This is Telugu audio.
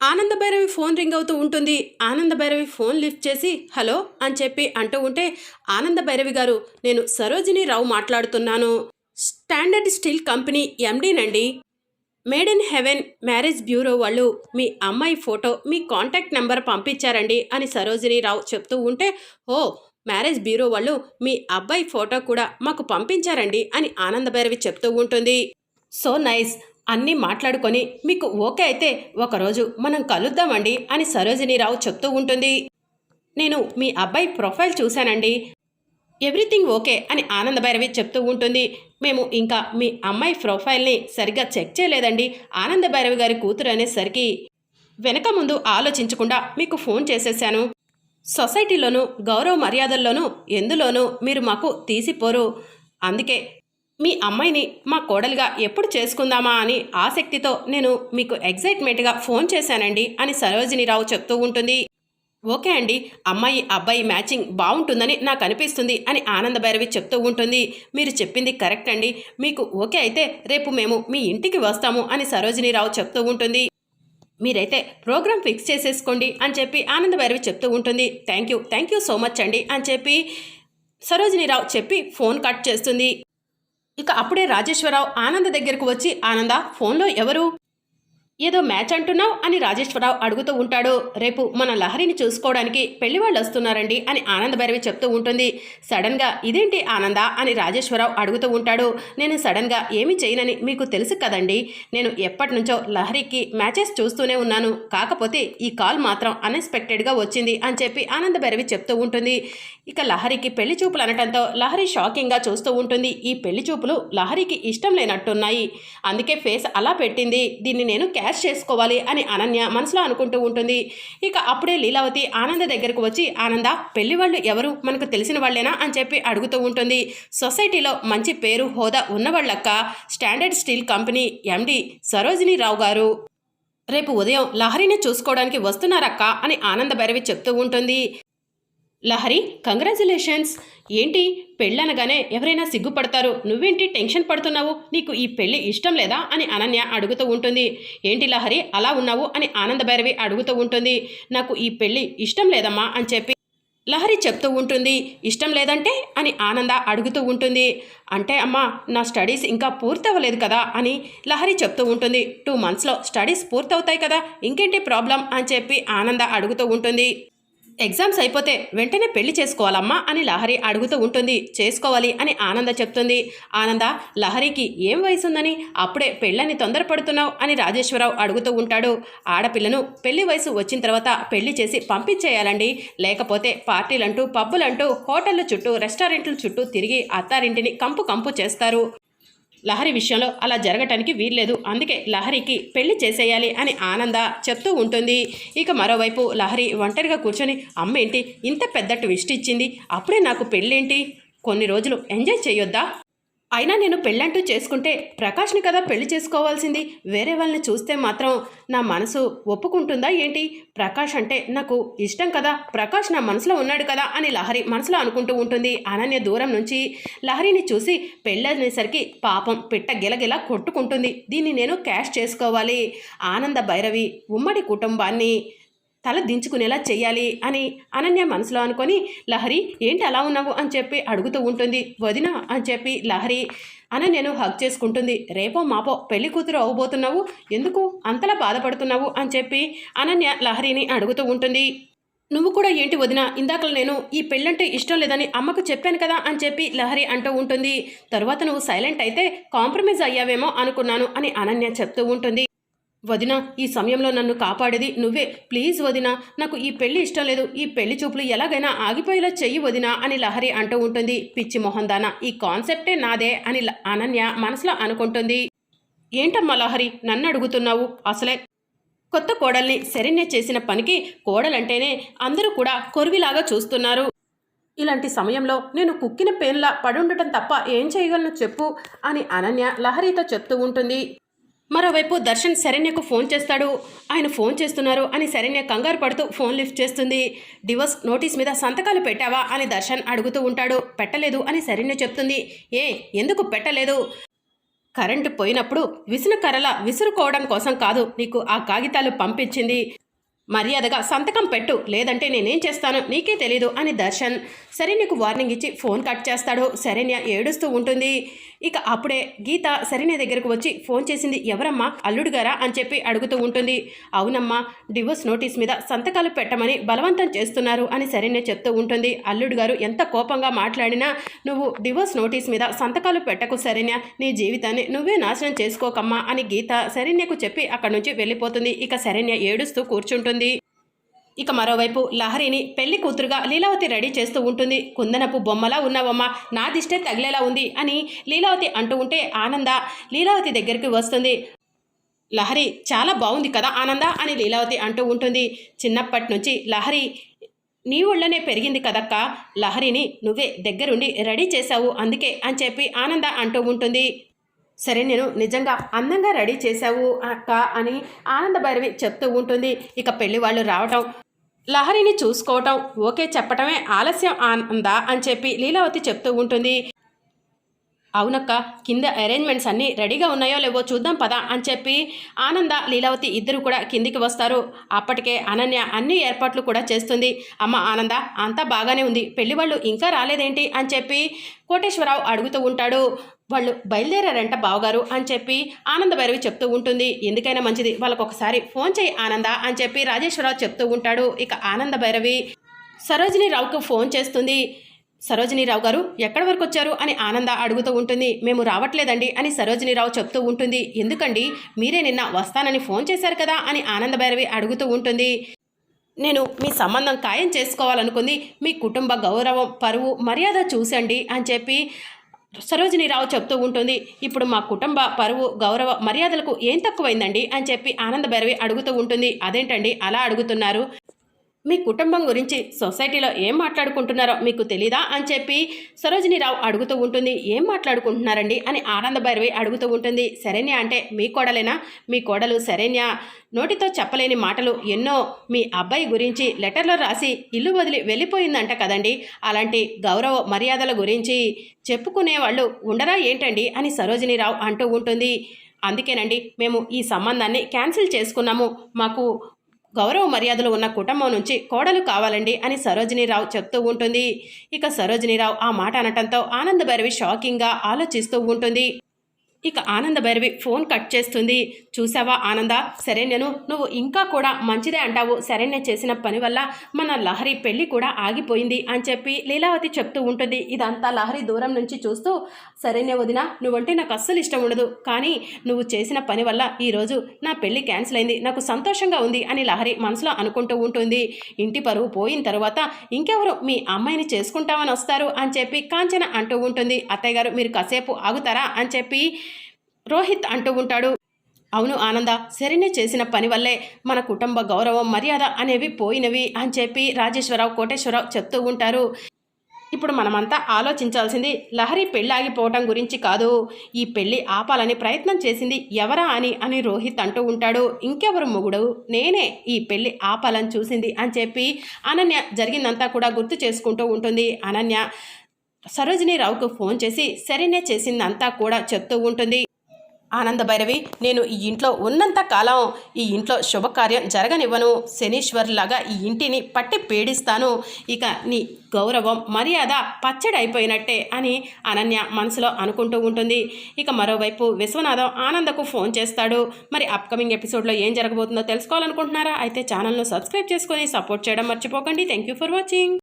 ఆనందభైరవి ఫోన్ రింగ్ అవుతూ ఉంటుంది. ఆనందభైరవి ఫోన్ లిఫ్ట్ చేసి హలో అని చెప్పి అంటూ ఉంటే ఆనందభైరవి గారు నేను సరోజిని రావు మాట్లాడుతున్నాను. Standard steel company ఎండీనండి made in heaven marriage bureau వాళ్ళు మీ అమ్మాయి ఫోటో మీ కాంటాక్ట్ నెంబర్ పంపించారండి అని సరోజిని రావు చెప్తూ ఉంటే ఓ మ్యారేజ్ బ్యూరో వాళ్ళు మీ అబ్బాయి ఫోటో కూడా మాకు పంపించారండి అని ఆనందభైరవి చెప్తూ ఉంటుంది. సో నైస్ అన్నీ మాట్లాడుకొని మీకు ఓకే అయితే ఒకరోజు మనం కలుద్దామండి అని సరోజినీరావు చెప్తూ ఉంటుంది. నేను మీ అబ్బాయి ప్రొఫైల్ చూశానండి. ఎవ్రీథింగ్ ఓకే అని ఆనందభైరవి చెప్తూ ఉంటుంది. మేము ఇంకా మీ అమ్మాయి ప్రొఫైల్ని సరిగ్గా చెక్ చేయలేదండి ఆనందభైరవి గారి కూతురు అనేసరికి వెనక ముందు ఆలోచించకుండా మీకు ఫోన్ చేసేసాను. సొసైటీలోనూ గౌరవ మర్యాదల్లోనూ ఎందులోనూ మీరు మాకు తీసిపోరు. అందుకే మీ అమ్మాయిని మా కోడలిగా ఎప్పుడు చేసుకుందామా అని ఆసక్తితో నేను మీకు ఎగ్జైట్మెంట్గా ఫోన్ చేశానండి అని సరోజినిరావు చెప్తూ ఉంటుంది. ఓకే అండి అమ్మాయి అబ్బాయి మ్యాచింగ్ బాగుంటుందని నాకు అనిపిస్తుంది అని ఆనందభైరవి చెప్తూ ఉంటుంది. మీరు చెప్పింది కరెక్ట్ అండి. మీకు ఓకే అయితే రేపు మేము మీ ఇంటికి వస్తాము అని సరోజినిరావు చెప్తూ ఉంటుంది. మీరైతే ప్రోగ్రామ్ ఫిక్స్ చేసేసుకోండి అని చెప్పి ఆనందభైరవి చెప్తూ ఉంటుంది. Thank you thank you so much అండి అని చెప్పి సరోజినిరావు చెప్పి ఫోన్ కట్ చేస్తుంది. ఇక అప్పుడే రాజేశ్వరరావు ఆనంద దగ్గరకు వచ్చి ఆనంద ఫోన్లో ఎవరు? ఏదో మ్యాచ్ అంటున్నావు? అని రాజేశ్వరరావు అడుగుతూ ఉంటాడు. రేపు మన లహరిని చూసుకోవడానికి పెళ్ళి వాళ్ళు వస్తున్నారండి అని ఆనంద భైరవి చెప్తూ ఉంటుంది. సడన్గా ఇదేంటి ఆనంద? అని రాజేశ్వరరావు అడుగుతూ ఉంటాడు. నేను సడన్గా ఏమి చేయనని మీకు తెలుసు కదండి. నేను ఎప్పటి నుంచో లహరికి మ్యాచెస్ చూస్తూనే ఉన్నాను. కాకపోతే ఈ కాల్ మాత్రం అన్ఎక్స్పెక్టెడ్గా వచ్చింది అని చెప్పి ఆనంద భైరవి చెప్తూ ఉంటుంది. ఇక లహరికి పెళ్ళి చూపులు అనటంతో లహరి షాకింగ్గా చూస్తూ ఉంటుంది. ఈ పెళ్ళి చూపులు లహరికి ఇష్టం లేనట్టున్నాయి. అందుకే ఫేస్ అలా పెట్టింది. దీన్ని నేను క్యాష్ చేసుకోవాలి అని అనన్య మనసులో అనుకుంటూ ఉంటుంది. ఇక అప్పుడే లీలావతి ఆనంద దగ్గరకు వచ్చి ఆనంద పెళ్ళి వాళ్ళు ఎవరు? మనకు తెలిసిన వాళ్ళేనా? అని చెప్పి అడుగుతూ ఉంటుంది. సొసైటీలో మంచి పేరు హోదా ఉన్నవాళ్ళక్క standard steel company MD Sarojini Rao గారు. రేపు ఉదయం లహరిని చూసుకోవడానికి వస్తున్నారక్క అని ఆనంద భైరవి చెప్తూ ఉంటుంది. లహరి కంగ్రాచులేషన్స్! ఏంటి? పెళ్ళనగానే ఎవరైనా సిగ్గుపడతారు? నువ్వేంటి టెన్షన్ పడుతున్నావు? నీకు ఈ పెళ్ళి ఇష్టం లేదా? అని అనన్య అడుగుతూ ఉంటుంది. ఏంటి లహరి? అలా ఉన్నావు? అని ఆనంద భైరవి అడుగుతూ ఉంటుంది. నాకు ఈ పెళ్ళి ఇష్టం లేదమ్మా అని చెప్పి లహరి చెప్తూ ఉంటుంది. ఇష్టం లేదంటే? అని ఆనంద అడుగుతూ ఉంటుంది. అంటే అమ్మా నా స్టడీస్ ఇంకా పూర్తవ్వలేదు కదా? అని లహరి చెప్తూ ఉంటుంది. టూ మంత్స్లో స్టడీస్ పూర్తవుతాయి కదా? ఇంకేంటి ప్రాబ్లం? అని చెప్పి ఆనంద అడుగుతూ ఉంటుంది. ఎగ్జామ్స్ అయిపోతే వెంటనే పెళ్ళి చేసుకోవాలమ్మా అని లహరి అడుగుతూ ఉంటుంది. చేసుకోవాలి అని ఆనంద చెప్తుంది. ఆనంద లహరికి ఏం వయసు ఉందని అప్పుడే పెళ్ళని తొందరపడుతున్నావు అని రాజేశ్వరరావు అడుగుతూ ఉంటాడు. ఆడపిల్లను పెళ్ళి వయసు వచ్చిన తర్వాత పెళ్ళి చేసి పంపించేయాలండి. లేకపోతే పార్టీలంటూ పబ్బులంటూ హోటళ్ళ చుట్టూ రెస్టారెంట్ల చుట్టూ తిరిగి అత్తారింటిని కంపు కంపు చేస్తారు. లహరి విషయంలో అలా జరగటానికి వీల్లేదు. అందుకే లహరికి పెళ్ళి చేసేయాలి అని ఆనంద చెప్తూ ఉంటుంది. ఇక మరోవైపు లహరి ఒంటరిగా కూర్చొని అమ్మేంటి ఇంత పెద్ద ట్విస్ట్ ఇచ్చింది? అప్పుడే నాకు పెళ్ళేంటి? కొన్ని రోజులు ఎంజాయ్ చేయొద్దా? అయినా నేను పెళ్ళంటూ చేసుకుంటే ప్రకాష్ని కదా పెళ్ళి చేసుకోవాల్సింది. వేరే వాళ్ళని చూస్తే మాత్రం నా మనసు ఒప్పుకుంటుందా ఏంటి? ప్రకాష్ అంటే నాకు ఇష్టం కదా. ప్రకాష్ నా మనసులో ఉన్నాడు కదా అని లహరి మనసులో అనుకుంటూ ఉంటుంది. అనన్య దూరం నుంచి లహరిని చూసి పెళ్ళనేసరికి పాపం పిట్ట గిలగిల కొట్టుకుంటుంది. దీన్ని నేను క్యాష్ చేసుకోవాలి. ఆనంద భైరవి ఉమ్మడి కుటుంబాన్ని తల దించుకునేలా చెయ్యాలి అని అనన్య మనసులో అనుకొని లహరి ఏంటి అలా ఉన్నావు? అని చెప్పి అడుగుతూ ఉంటుంది. వదిన అని చెప్పి లహరి అనన్యను హక్ చేసుకుంటుంది. రేపో మాపో పెళ్ళి కూతురు అవ్వబోతున్నావు ఎందుకు? అంతలా బాధపడుతున్నావు? అని చెప్పి అనన్య లహరిని అడుగుతూ ఉంటుంది. నువ్వు కూడా ఏంటి వదిన? ఇందాక నేను ఈ పెళ్ళంటే ఇష్టం లేదని అమ్మకు చెప్పాను కదా? అని చెప్పి లహరి అంటూ ఉంటుంది. తరువాత నువ్వు సైలెంట్ అయితే కాంప్రమైజ్ అయ్యావేమో అనుకున్నాను అని అనన్య చెప్తూ ఉంటుంది. వదిన ఈ సమయంలో నన్ను కాపాడేది నువ్వే. ప్లీజ్ వదిన నాకు ఈ పెళ్ళి ఇష్టం లేదు. ఈ పెళ్ళి చూపులు ఎలాగైనా ఆగిపోయేలా చెయ్యి వదిన అని లహరి అంటూ ఉంటుంది. పిచ్చి మొహందాన ఈ కాన్సెప్టే నాదే అని అనన్య మనసులో అనుకుంటుంది. ఏంటమ్మా లహరి నన్ను అడుగుతున్నావు? అసలే కొత్త కోడల్ని శరణ్య చేసిన పనికి కోడలంటేనే అందరూ కూడా కొరివిలాగా చూస్తున్నారు. ఇలాంటి సమయంలో నేను కుక్కిన పేన్లా పడుండటం తప్ప ఏం చేయగలను చెప్పు అని అనన్య లహరితో చెప్తూ ఉంటుంది. మరోవైపు దర్శన్ శరణ్యకు ఫోన్ చేస్తాడు. ఆయన ఫోన్ చేస్తున్నారు అని శరణ్య కంగారు పడుతూ ఫోన్ లిఫ్ట్ చేస్తుంది. డివోర్స్ నోటీస్ మీద సంతకాలు పెట్టావా అని దర్శన్ అడుగుతూ ఉంటాడు. పెట్టలేదు అని శరణ్య చెప్తుంది. ఏ ఎందుకు పెట్టలేదు? కరెంటు పోయినప్పుడు విసును కర్రల విసురుకోవడం కోసం కాదు నీకు ఆ కాగితాలు పంపించింది. మర్యాదగా సంతకం పెట్టు. లేదంటే నేనేం చేస్తాను? నీకే తెలీదు అని దర్శన్ శరణ్యకు వార్నింగ్ ఇచ్చి ఫోన్ కట్ చేస్తాడు. శరణ్య ఏడుస్తూ ఉంటుంది. ఇక అప్పుడే గీత శరణ్య దగ్గరకు వచ్చి ఫోన్ చేసింది ఎవరమ్మా? అల్లుడు గారా? అని చెప్పి అడుగుతూ ఉంటుంది. అవునమ్మా డివోర్స్ నోటీస్ మీద సంతకాలు పెట్టమని బలవంతం చేస్తున్నారు అని శరణ్య చెప్తూ ఉంటుంది. అల్లుడు గారు ఎంత కోపంగా మాట్లాడినా నువ్వు డివోర్స్ నోటీస్ మీద సంతకాలు పెట్టకు శరణ్య. నీ జీవితాన్ని నువ్వే నాశనం చేసుకోకమ్మా అని గీత శరణ్యకు చెప్పి అక్కడి నుంచి వెళ్ళిపోతుంది. ఇక శరణ్య ఏడుస్తూ కూర్చుంటుంది. ఇక మరోవైపు లహరిని పెళ్ళి కూతురుగా లీలావతి రెడీ చేస్తూ ఉంటుంది. కుందనపు బొమ్మలా ఉన్నావమ్మ నా దిష్టే తగిలేలా ఉంది అని లీలావతి అంటూ ఉంటే ఆనంద లీలావతి దగ్గరికి వస్తుంది. లహరి చాలా బాగుంది కదా ఆనంద అని లీలావతి అంటూ ఉంటుంది. చిన్నప్పటి నుంచి లహరి నీ ఒళ్ళనే పెరిగింది కదక్క లహరిని నువ్వే దగ్గరుండి రెడీ చేశావు అందుకే అని చెప్పి ఆనంద అంటూ ఉంటుంది. సరే నేను నిజంగా అందంగా రెడీ చేశావు అక్క అని ఆనంద భైరవి చెప్తూ ఉంటుంది. ఇక పెళ్ళి వాళ్ళు రావటం లహరిని చూసుకోవటం ఓకే చెప్పటమే ఆలస్యం ఆనందా అని చెప్పి లీలావతి చెప్తూ ఉంటుంది. అవునక్క కింద అరేంజ్మెంట్స్ అన్నీ రెడీగా ఉన్నాయో లేవో చూద్దాం పదా అని చెప్పి ఆనంద లీలావతి ఇద్దరు కూడా కిందికి వస్తారు. అప్పటికే అనన్య అన్ని ఏర్పాట్లు కూడా చేస్తుంది. అమ్మ ఆనంద అంతా బాగానే ఉంది. పెళ్ళి వాళ్ళు ఇంకా రాలేదేంటి అని చెప్పి కోటేశ్వరరావు అడుగుతూ ఉంటాడు. వాళ్ళు బయలుదేరారంట బావగారు అని చెప్పి ఆనంద భైరవి చెప్తూ ఉంటుంది. ఎందుకైనా మంచిది వాళ్ళకు ఒకసారి ఫోన్ చేయి ఆనంద అని చెప్పి రాజేశ్వరరావు చెప్తూ ఉంటాడు. ఇక ఆనంద భైరవి సరోజిని రావుకు ఫోన్ చేస్తుంది. సరోజినీరావు గారు ఎక్కడి వరకు వచ్చారు? అని ఆనంద అడుగుతూ ఉంటుంది. మేము రావట్లేదండి అని సరోజినీరావు చెప్తూ ఉంటుంది. ఎందుకండి? మీరే నిన్న వస్తానని ఫోన్ చేశారు కదా? అని ఆనంద భైరవి అడుగుతూ ఉంటుంది. నేను మీ సంబంధం ఖాయం చేసుకోవాలనుకుంది. మీ కుటుంబ గౌరవం పరువు మర్యాద చూసండి అని చెప్పి సరోజినీరావు చెప్తూ ఉంటుంది. ఇప్పుడు మా కుటుంబ పరువు గౌరవ మర్యాదలకు ఏం తక్కువైందండి? అని చెప్పి ఆనంద భైరవి అడుగుతూ ఉంటుంది. అదేంటండి? అలా అడుగుతున్నారు. మీ కుటుంబం గురించి సొసైటీలో ఏం మాట్లాడుకుంటున్నారో మీకు తెలీదా అని చెప్పి సరోజినీరావు అడుగుతూ ఉంటుంది. ఏం మాట్లాడుకుంటున్నారండి? అని ఆనంద భైరవి అడుగుతూ ఉంటుంది. శరణ్య అంటే మీ కోడలేనా? మీ కోడలు శరణ్య నోటితో చెప్పలేని మాటలు ఎన్నో మీ అబ్బాయి గురించి లెటర్లో రాసి ఇల్లు వదిలి వెళ్ళిపోయిందంట కదండి. అలాంటి గౌరవ మర్యాదల గురించి చెప్పుకునే వాళ్ళు ఉండరా ఏంటండి? అని సరోజినీరావు అంటూ ఉంటుంది. అందుకేనండి మేము ఈ సంబంధాన్ని క్యాన్సిల్ చేసుకున్నాము. మాకు గౌరవ మర్యాదలు ఉన్న కుటుంబం నుంచి కోడలు కావాలండి అని సరోజినీరావు చెప్తూ ఉంటుంది. ఇక సరోజినీరావు ఆ మాట అనటంతో ఆనందభైరవి షాకింగ్గా ఆలోచిస్తూ ఉంటుంది. ఇక ఆనంద భైరవి ఫోన్ కట్ చేస్తుంది. చూసావా ఆనంద? శరణ్యను నువ్వు ఇంకా కూడా మంచిదే అంటావు. శరణ్య చేసిన పని వల్ల మన లహరి పెళ్ళి కూడా ఆగిపోయింది అని చెప్పి లీలావతి చెప్తూ ఉంటుంది. ఇదంతా లహరి దూరం నుంచి చూస్తూ శరణ్య వదిన నువ్వంటే నాకు అస్సలు ఇష్టం ఉండదు. కానీ నువ్వు చేసిన పని వల్ల ఈరోజు నా పెళ్ళి క్యాన్సిల్ అయింది. నాకు సంతోషంగా ఉంది అని లహరి మనసులో అనుకుంటూ ఉంటుంది. ఇంటి పరువు పోయిన తర్వాత ఇంకెవరు మీ అమ్మాయిని చేసుకుంటామని వస్తారు అని చెప్పి కాంచన అంటూ ఉంటుంది. అత్తయ్య గారు మీరు కాసేపు ఆగుతారా? అని చెప్పి రోహిత్ అంటూ ఉంటాడు. అవును ఆనంద శరణ్య చేసిన పని వల్లే మన కుటుంబ గౌరవం మర్యాద అనేవి పోయినవి అని చెప్పి రాజేశ్వరరావు కోటేశ్వరరావు చెప్తూ ఉంటారు. ఇప్పుడు మనమంతా ఆలోచించాల్సింది లహరి పెళ్ళి ఆగిపోవటం గురించి కాదు. ఈ పెళ్ళి ఆపాలని ప్రయత్నం చేసింది ఎవరా అని అని రోహిత్ అంటూ ఉంటాడు. ఇంకెవరు మొగుడు? నేనే ఈ పెళ్ళి ఆపాలని చూసింది అని చెప్పి అనన్య జరిగిందంతా కూడా గుర్తు చేసుకుంటూ ఉంటుంది. అనన్య సరోజిని రావుకు ఫోన్ చేసి శరణ్య చేసిందంతా కూడా చెప్తూ ఉంటుంది. ఆనందభైరవి నేను ఈ ఇంట్లో ఉన్నంత కాలం ఈ ఇంట్లో శుభకార్యం జరగనివ్వను. శనీశ్వర్లాగా ఈ ఇంటిని పట్టి పీడిస్తాను. ఇక నీ గౌరవం మర్యాద పచ్చడి అయిపోయినట్టే అని అనన్య మనసులో అనుకుంటూ ఉంటుంది. ఇక మరోవైపు విశ్వనాథం ఆనందకు ఫోన్ చేస్తాడు. మరి అప్కమింగ్ ఎపిసోడ్లో ఏం జరగబోతుందో తెలుసుకోవాలనుకుంటున్నారా? అయితే ఛానల్ను సబ్స్క్రైబ్ చేసుకొని సపోర్ట్ చేయడం మర్చిపోకండి. Thank you for watching